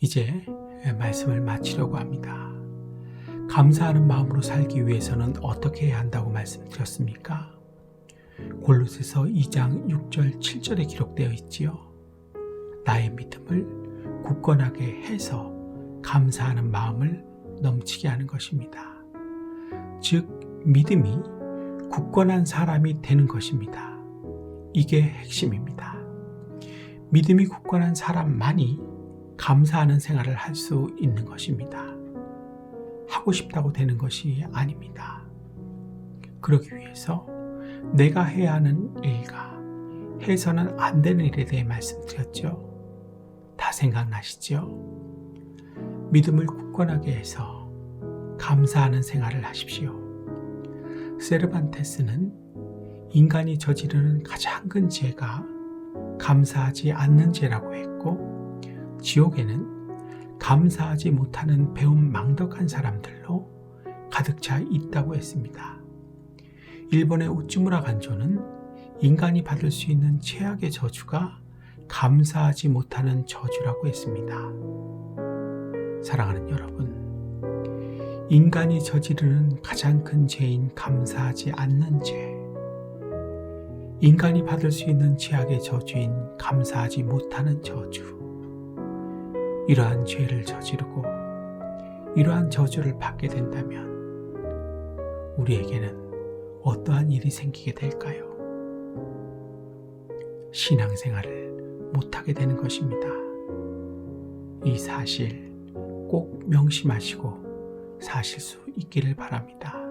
이제 말씀을 마치려고 합니다. 감사하는 마음으로 살기 위해서는 어떻게 해야 한다고 말씀드렸습니까? 골로새서 2장 6절 7절에 기록되어 있지요. 나의 믿음을 굳건하게 해서 감사하는 마음을 넘치게 하는 것입니다. 즉 믿음이 굳건한 사람이 되는 것입니다. 이게 핵심입니다. 믿음이 굳건한 사람만이 감사하는 생활을 할 수 있는 것입니다. 하고 싶다고 되는 것이 아닙니다. 그러기 위해서 내가 해야 하는 일과 해서는 안 되는 일에 대해 말씀드렸죠. 다 생각나시죠? 믿음을 굳건하게 해서 감사하는 생활을 하십시오. 세르반테스는 인간이 저지르는 가장 큰 죄가 감사하지 않는 죄라고 했고, 지옥에는 감사하지 못하는 배움 망덕한 사람들로 가득 차 있다고 했습니다. 일본의 우찌무라 간조는 인간이 받을 수 있는 최악의 저주가 감사하지 못하는 저주라고 했습니다. 사랑하는 여러분, 인간이 저지르는 가장 큰 죄인 감사하지 않는 죄, 인간이 받을 수 있는 최악의 저주인 감사하지 못하는 저주, 이러한 죄를 저지르고 이러한 저주를 받게 된다면 우리에게는 어떠한 일이 생기게 될까요? 신앙생활을 못하게 되는 것입니다. 이 사실 꼭 명심하시고 사실 수 있기를 바랍니다.